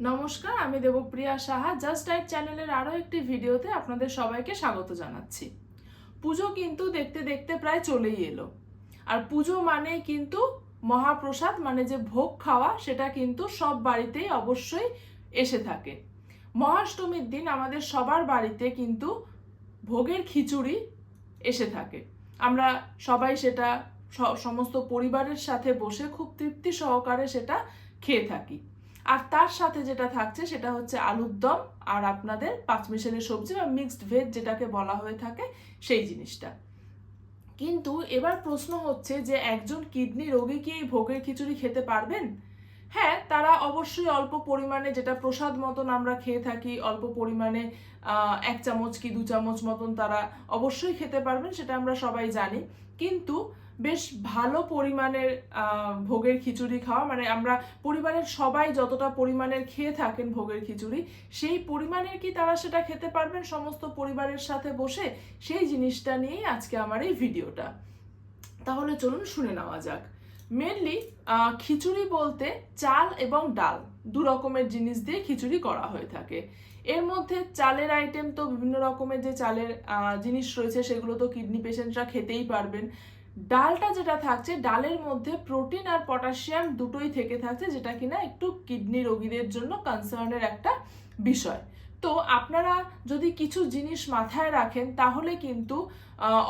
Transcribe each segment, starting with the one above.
নমস্কার, আমি দেবপ্রিয়া সাহা। জাস্ট ডাইট চ্যানেলের আরও একটি ভিডিওতে আপনাদের সবাইকে স্বাগত জানাচ্ছি। পুজো কিন্তু দেখতে দেখতে প্রায় চলেই এলো। আর পুজো মানেই কিন্তু মহাপ্রসাদ মানে যে ভোগ খাওয়া, সেটা কিন্তু সব বাড়িতেই অবশ্যই এসে থাকে। মহাষ্টমীর দিন আমাদের সবার বাড়িতে কিন্তু ভোগের খিচুড়ি এসে থাকে। আমরা সবাই সেটা সমস্ত পরিবারের সাথে বসে খুব তৃপ্তি সহকারে সেটা খেয়ে থাকি। আর তার সাথে যেটা থাকছে সেটা হচ্ছে আলুর দম আর আপনাদের পাঁচমিশালের সবজি বা মিক্সড ভেজ যেটাকে বলা হয়ে থাকে, সেই জিনিসটা। কিন্তু এবার প্রশ্ন হচ্ছে যে একজন কিডনি রোগী কি এই ভোগের খিচুড়ি খেতে পারবেন? হ্যাঁ তারা অবশ্যই অল্প পরিমাণে যেটা প্রসাদ মতন আমরা খেয়ে থাকি, অল্প পরিমাণে এক চামচ কি দু চামচ মতন তারা অবশ্যই খেতে পারবেন, সেটা আমরা সবাই জানি। কিন্তু বেশ ভালো পরিমাণের ভোগের খিচুড়ি খাওয়া মানে আমরা পরিবারের সবাই যতটা পরিমাণের খেয়ে থাকেন ভোগের খিচুড়ি, সেই পরিমাণের কি তারা সেটা খেতে পারবেন? সমস্ত পরিবারের সাথে বসে সেই জিনিসটা নিয়েই আজকে আমার এই ভিডিওটা। তাহলে চলুন শুনে নেওয়া যাক। মেনলি খিচুড়ি বলতে চাল এবং ডাল, দু রকমের জিনিস দিয়ে খিচুড়ি করা হয়ে থাকে। এর মধ্যে চালের আইটেম তো বিভিন্ন রকমের যে চালের জিনিস রয়েছে, সেগুলো তো কিডনি পেশেন্টরা খেতেই পারবেন। ডালটা যেটা থাকছে, ডালের মধ্যে প্রোটিন আর পটাশিয়াম দুটোই থেকে থাকছে, যেটা কিনা একটু কিডনি রোগীদের জন্য কনসার্নের একটা বিষয়। তো আপনারা যদি কিছু জিনিস মাথায় রাখেন, তাহলে কিন্তু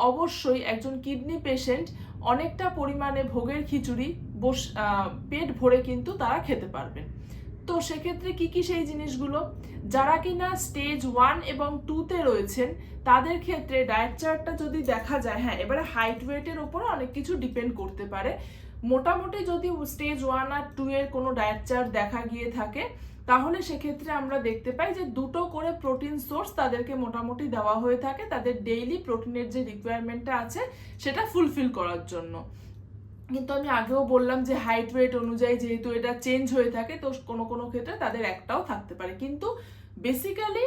অবশ্যই একজন কিডনি পেশেন্ট অনেকটা পরিমাণে ভোগের খিচুড়ি বস পেট ভরে কিন্তু তারা খেতে পারবেন। তো সেক্ষেত্রে কি কি সেই জিনিসগুলো? যারা কিনা স্টেজ ওয়ান এবং টুতে রয়েছেন, তাদের ক্ষেত্রে ডায়েট চার্টটা যদি দেখা যায় হ্যাঁ এবারে হাইট ওয়েটের উপরে অনেক কিছু ডিপেন্ড করতে পারে। মোটামুটি যদি স্টেজ ওয়ান আর টু এর কোনো ডায়েট চার্ট দেখা গিয়ে থাকে তাহলে সেক্ষেত্রে আমরা দেখতে পাই যে দুটো করে প্রোটিন সোর্স তাদেরকে মোটামুটি দেওয়া হয়ে থাকে, তাদের ডেইলি প্রোটিনের যে রিকোয়ারমেন্টটা আছে, সেটা ফুলফিল করার জন্য। কিন্তু আমি আগেও বললাম যে হাইট ওয়েট অনুযায়ী যেহেতু এটা চেঞ্জ হয়ে থাকে, তো কোনো কোনো ক্ষেত্রে তাদের একটাও থাকতে পারে। কিন্তু বেসিক্যালি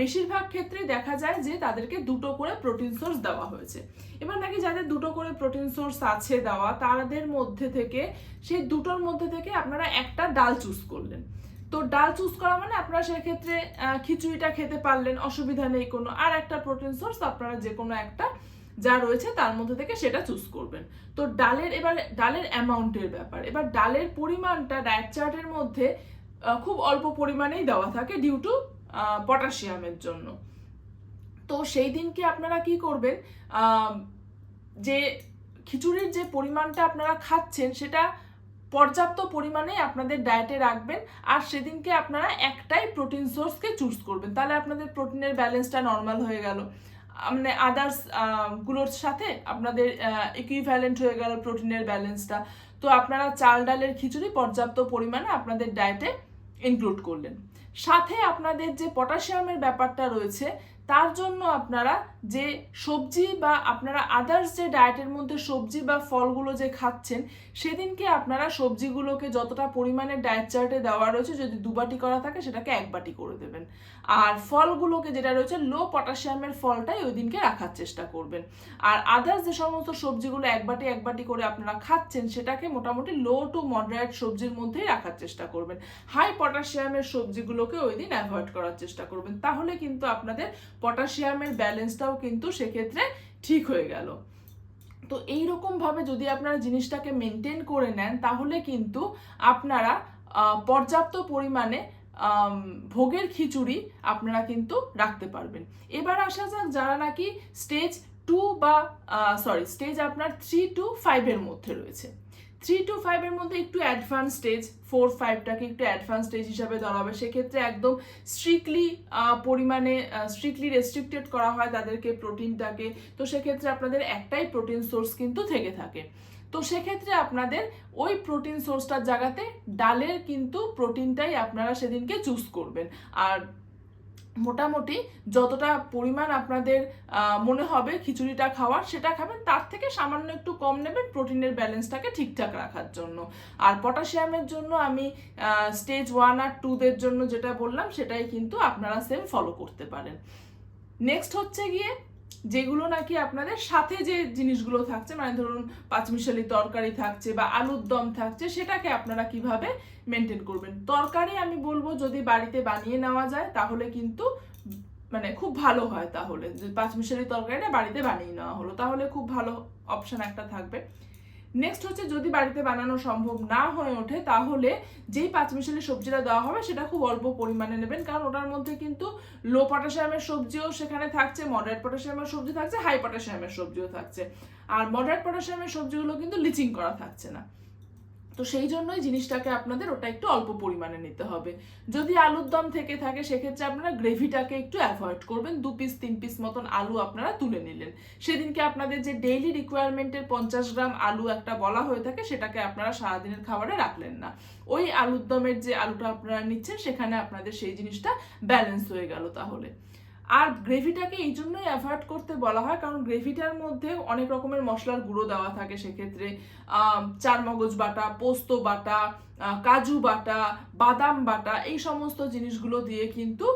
বেশিরভাগ ক্ষেত্রেই দেখা যায় যে তাদেরকে দুটো করে প্রোটিন সোর্স দেওয়া হয়েছে। এবার নাকি যাদের দুটো করে প্রোটিন সোর্স আছে দেওয়া, তাদের মধ্যে থেকে, সেই দুটোর মধ্যে থেকে আপনারা একটা ডাল চুজ করলেন। তো ডাল চুজ করা মানে আপনারা সেক্ষেত্রে খিচুড়িটা খেতে পারলেন, অসুবিধা নেই কোনো। আর একটা প্রোটিন সোর্স আপনারা যে কোনো একটা যা রয়েছে তার মধ্যে থেকে সেটা চুজ করবেন। তো ডালের এবার, ডালের অ্যামাউন্টের ব্যাপার। এবার ডালের পরিমাণটা ডায়েট চার্টের মধ্যে খুব অল্প পরিমাণেই দেওয়া থাকে ডিউ টু পটাশিয়ামের জন্য। তো সেই দিনকে আপনারা কি করবেন? যে খিচুড়ির যে পরিমাণটা আপনারা খাচ্ছেন সেটা পর্যাপ্ত পরিমাণে আপনাদের ডায়েটে রাখবেন আর সেদিনকে আপনারা একটাই প্রোটিন সোর্সকে চুজ করবেন। তাহলে আপনাদের প্রোটিনের ব্যালেন্সটা নর্মাল হয়ে গেল। মানে আদার্সগুলোর সাথে আপনাদের ইকুইভ্যালেন্ট হয়ে গেল প্রোটিনের ব্যালেন্সটা তো আপনারা চাল, ডালের খিচুড়ি পর্যাপ্ত পরিমাণে আপনাদের ডায়েটে ইনক্লুড করলেন। সাথে আপনাদের যে পটাশিয়ামের ব্যাপারটা রয়েছে তার জন্য আপনারা যে সবজি বা আপনারা আদার্স যে ডায়েটের মধ্যে সবজি বা ফলগুলো যে খাচ্ছেন, সেদিনকে আপনারা সবজিগুলোকে যতটা পরিমাণে ডায়েট চার্টে দেওয়া রয়েছে, যদি দুবাটি করা থাকে, সেটাকে এক বাটি করে দেবেন। আর ফলগুলোকে যেটা রয়েছে লো পটাশিয়ামের ফলটাই ওই দিনকে রাখার চেষ্টা করবেন। আর আদার্স যে সমস্ত সবজিগুলো এক বাটি এক বাটি করে আপনারা খাচ্ছেন, সেটাকে মোটামুটি লো টু মডারেট সবজির মধ্যেই রাখার চেষ্টা করবেন। হাই পটাশিয়ামের সবজিগুলোকে ওই দিন অ্যাভয়েড করার চেষ্টা করবেন। তাহলে কিন্তু আপনাদের পটাশিয়ামের ব্যালেন্সটাও কিন্তু সেক্ষেত্রে ঠিক হয়ে গেল। তো এই রকম ভাবে যদি আপনারা জিনিসটাকে মেনটেন করে নেন, তাহলে কিন্তু আপনারা পর্যাপ্ত পরিমাণে ভোগের খিচুড়ি আপনারা কিন্তু রাখতে পারবেন। এবার আসা যাক যারা নাকি স্টেজ টু বা সরি স্টেজ আপনার থ্রি টু ফাইভের মধ্যে রয়েছে। থ্রি টু ফাইভের মধ্যে একটু অ্যাডভান্স স্টেজ ফোর ফাইভটাকে একটু অ্যাডভান্স স্টেজ হিসাবে ধরা হবে সেক্ষেত্রে একদম স্ট্রিক্টলি পরিমাণে স্ট্রিক্টলি রেস্ট্রিক্টেড করা হয় তাদেরকে প্রোটিনটাকে তো সেক্ষেত্রে আপনাদের একটাই প্রোটিন সোর্স কিন্তু থেকে থাকে। তো সেক্ষেত্রে আপনাদের ওই প্রোটিন সোর্সটার জায়গাতে ডালের কিন্তু প্রোটিনটাই আপনারা সেদিনকে চুজ করবেন। আর মোটামুটি যতটা পরিমাণ আপনাদের মনে হবে খিচুড়িটা খাওয়ার, সেটা খাবেন। তার থেকে সামান্য একটু কম নেবেন প্রোটিনের ব্যালেন্সটাকে ঠিকঠাক রাখার জন্য। আর পটাশিয়ামের জন্য আমি স্টেজ ওয়ান আর টুদের জন্য যেটা বললাম, সেটাই কিন্তু আপনারা সেম ফলো করতে পারেন। নেক্সট হচ্ছে গিয়ে যেগুলো নাকি আপনাদের সাথে যে জিনিসগুলো থাকছে মানে ধরুন পাঁচমিশালি তরকারি থাকছে বা আলুর দম থাকছে, সেটাকে আপনারা কীভাবে মেনটেন করবেন? তরকারি আমি বলব যদি বাড়িতে বানিয়ে নেওয়া যায়, তাহলে কিন্তু মানে খুব ভালো হয় তাহলে। যে পাঁচমিশালি তরকারিটা বাড়িতে বানিয়ে নেওয়া হলো, তাহলে খুব ভালো অপশান একটা থাকবে। নেক্সট হচ্ছে যদি বাড়িতে বানানো সম্ভব না হয়ে ওঠে, তাহলে যেই পাঁচমিশালি সবজিটা দেওয়া হবে সেটা খুব অল্প পরিমাণে নেবেন। কারণ ওটার মধ্যে কিন্তু লো পটাশিয়ামের সবজিও সেখানে থাকছে মডারেট পটাশিয়ামের সবজি থাকছে হাই পটাশিয়ামের সবজিও থাকছে। আর মডারেট পটাশিয়ামের সবজিগুলো কিন্তু লিচিং করা থাকছে না। তো সেই জন্যই জিনিসটাকে আপনাদের ওটা একটু অল্প পরিমাণে নিতে হবে। যদি আলুর দম থেকে থাকে, সেক্ষেত্রে আপনারা গ্রেভিটাকে একটু অ্যাভয়েড করবেন। দু পিস তিন পিস মতন আলু আপনারা তুলে নিলেন। সেদিনকে আপনাদের যে ডেইলি রিকোয়ারমেন্টের পঞ্চাশ গ্রাম আলু একটা বলা হয়ে থাকে, সেটাকে আপনারা সারাদিনের খাবারে রাখলেন না। ওই আলুর দমের যে আলুটা আপনারা নিচ্ছেন, সেখানে আপনাদের সেই জিনিসটা ব্যালেন্স হয়ে গেল তাহলে। আর গ্রেভিটাকে এই জন্যই অ্যাভয়েড করতে বলা হয়, কারণ গ্রেভিটার মধ্যে অনেক রকমের মশলার গুঁড়ো দেওয়া থাকে। সেক্ষেত্রে চারমগজ বাটা, পোস্ত বাটা কাজু বাটা, বাদাম বাটা, এই সমস্ত জিনিসগুলো দিয়ে কিন্তু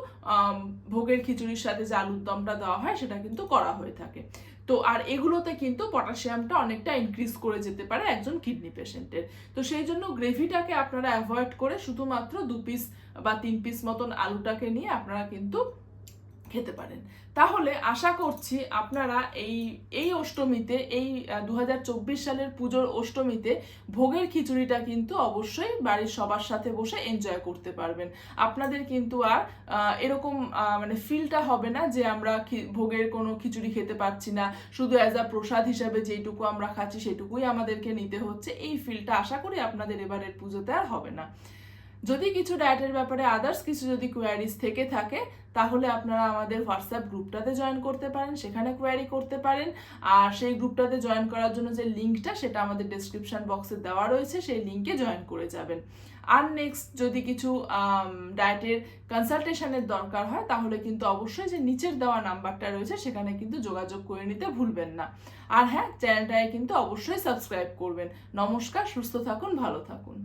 ভোগের খিচুড়ির সাথে যে আলুর দমটা দেওয়া হয়, সেটা কিন্তু করা হয়ে থাকে। তো, আর এগুলোতে কিন্তু পটাশিয়ামটা অনেকটা ইনক্রিজ করে যেতে পারে একজন কিডনি পেশেন্টের তো সেই জন্য গ্রেভিটাকে আপনারা অ্যাভয়েড করে শুধুমাত্র দু পিস বা তিন পিস মতন আলুটাকে নিয়ে আপনারা কিন্তু খেতে পারেন। তাহলে আশা করছি আপনারা এই এই অষ্টমীতে, এই দু হাজার চব্বিশ সালের পুজোর অষ্টমীতে ভোগের খিচুড়িটা কিন্তু অবশ্যই বাড়ির সবার সাথে বসে এনজয় করতে পারবেন। আপনাদের কিন্তু আর এরকম মানে ফিলটা হবে না যে আমরা ভোগের কোনো খিচুড়ি খেতে পারছি না। শুধু অ্যাজ আ প্রসাদ হিসাবে যেটুকু আমরা খাচ্ছি, সেটুকুই আমাদেরকে নিতে হচ্ছে। এই ফিলটা আশা করি আপনাদের এবারের পুজোতে আর হবে না। যদি কিছু ডায়েটের ব্যাপারে আদার্স কিছু যদি কোয়ারিজ থেকে থাকে, তাহলে আপনারা আমাদের হোয়াটসঅ্যাপ গ্রুপটাতে জয়েন করতে পারেন, সেখানে কোয়ারি করতে পারেন। আর সেই গ্রুপটাতে জয়েন করার জন্য যে লিঙ্কটা সেটা আমাদের ডেসক্রিপশন বক্সে দেওয়া রয়েছে, সেই লিঙ্কে জয়েন করে যাবেন। আর নেক্সট যদি কিছু ডায়েটের কনসালটেশনের দরকার হয়, তাহলে কিন্তু অবশ্যই যে নিচের দেওয়া নাম্বারটা রয়েছে, সেখানে কিন্তু যোগাযোগ করে নিতে ভুলবেন না। আর হ্যাঁ চ্যানেলটায় কিন্তু অবশ্যই সাবস্ক্রাইব করবেন। নমস্কার, সুস্থ থাকুন, ভালো থাকুন।